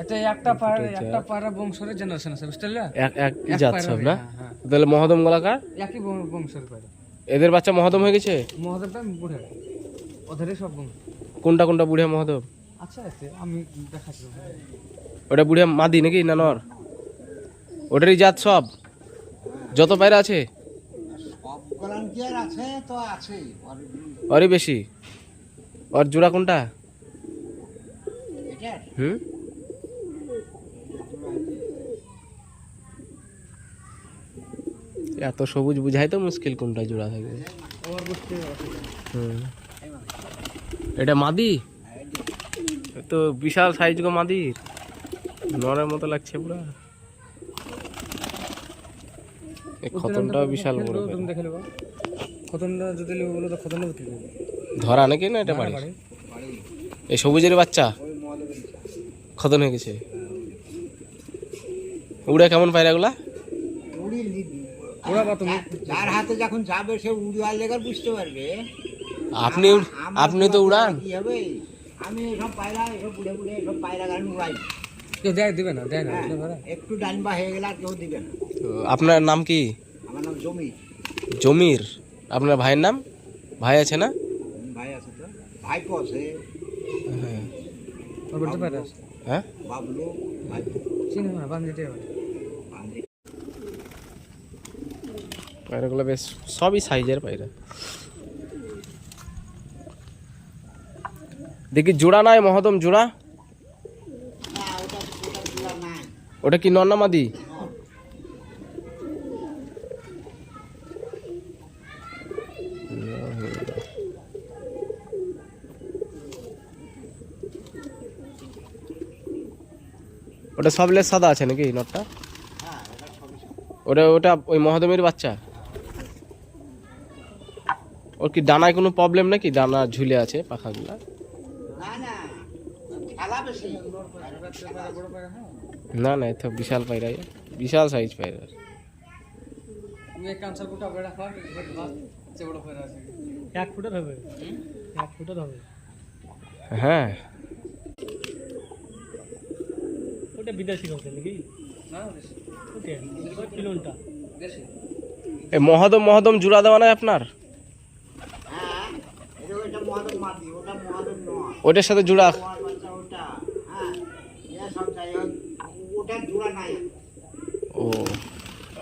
এটা একটা একটা পায়রা বংশের জেনারেশন আছে বুঝতে এক এক এক জাত সব না? হ্যাঁ, হ্যাঁ। তাহলে মহদম গলাকার একই বংশের পায়রা এদের বাচ্চা মহদম হয়ে গেছে? মহাদেবটা বুড়ে। ওদেরই সব বংশ। কোনটা কোনটা বুড়িয়া মহদম? আচ্ছা আছে আমি দেখাচ্ছি। ওটা বুড়িয়া মাদি নাকি না নর? ওটারই জাত সব? যত পায়রা আছে? সব আছে? তো আছে ওরই বেশি। ওর জোড়া কোনটা? হুম এত সবুজ বুঝাই তো মুশকিল কোনটা জোড়া থাকে। হুম। এটা মাদি? তো বিশাল সাইজ গো মাদির নরের মতো লাগছে পুরা। এই খতনটাও বিশাল বড় যদি বলো তো ধরা নাকি না এটা বাড়ি। এই সবুজের বাচ্চা? খতন হয়ে গেছে। উড়ে কেমন পায়রাগুলা? ওরা যার হাতে যখন যাবে সে বুঝতে পারবে। আপনি আপনি তো উড়ান। কি হবে? আমি এসব পায়রা এসব বুড়ে বুড়ে এসব পায়রা গান উড়াই। কেউ দেয়? দিবে না দেয় না হ্যাঁ, বুঝলে পারা? হয়ে গেলে আর কেউ দিবে না। আপনার নাম কি? আমার নাম জমি জমির। আপনার ভাইয়ের নাম? ভাই আছে না? ভাই আছে তো। ভাইপো আছে। হ্যাঁ ওর বাড়িতে পায়রা আছে হ্যাঁ? পায়রাগুলো বেশ সবই সাইজের পায়রা। দেখি জোড়া নাই মহাদম জোড়া? ওটা কি নন্নামাদি ওটা সব লেস সাদা আছে নাকি নটটা হ্যাঁ ওটা ওটা ওই মহাদেমের বাচ্চা? ওর কি ডানায় কোনো প্রবলেম নাকি? ডানা ঝুলে আছে পাখাগুলা? না না খেলা বেশি না না এ তো বিশাল পায়রা বিশাল সাইজ পায়রা। এক ফুটের হবে এক ফুটের হবে হ্যাঁ। ওটা বিদেশি হবে নাকি? না ওকে কিলোনটা এই মহাদম মহাদম জোড়া দেওয়া নাই আপনার? হ্যাঁ নয় ওটার সাথে জোড়া। হ্যাঁ ও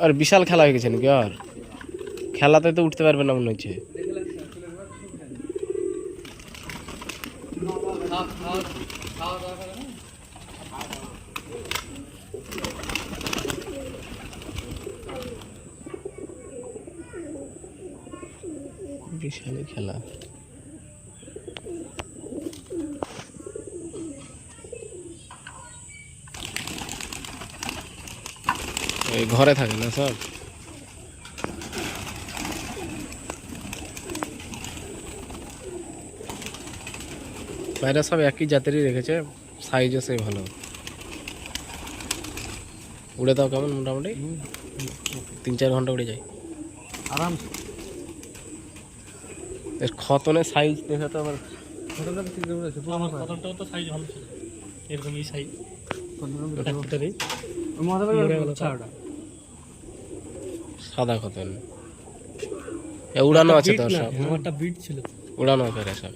আর বিশাল খেলা হয়ে গেছে নাকি আর? খেলাতে তো উঠতে পারবে না মনে হচ্ছে। খাওয়া দাওয়া বিশাল খেলা। এই ঘরে থাকে না সব? বাইরে সব একই জাতেরই রেখেছে সাইজও সেই ভালো উড়ে দাও কেমন মোটামুটি? তিন চার ঘণ্টা উড়ে যায়। আরাম এর খতনের সাইজ দেখে তো আবার আমার কতটাও তো সাইজ ভালো ছিল। এরকম সাইজ সাদা খতন। এ উড়ানো আছে তো সব। বিট ছিল। উড়ানো আছে সব।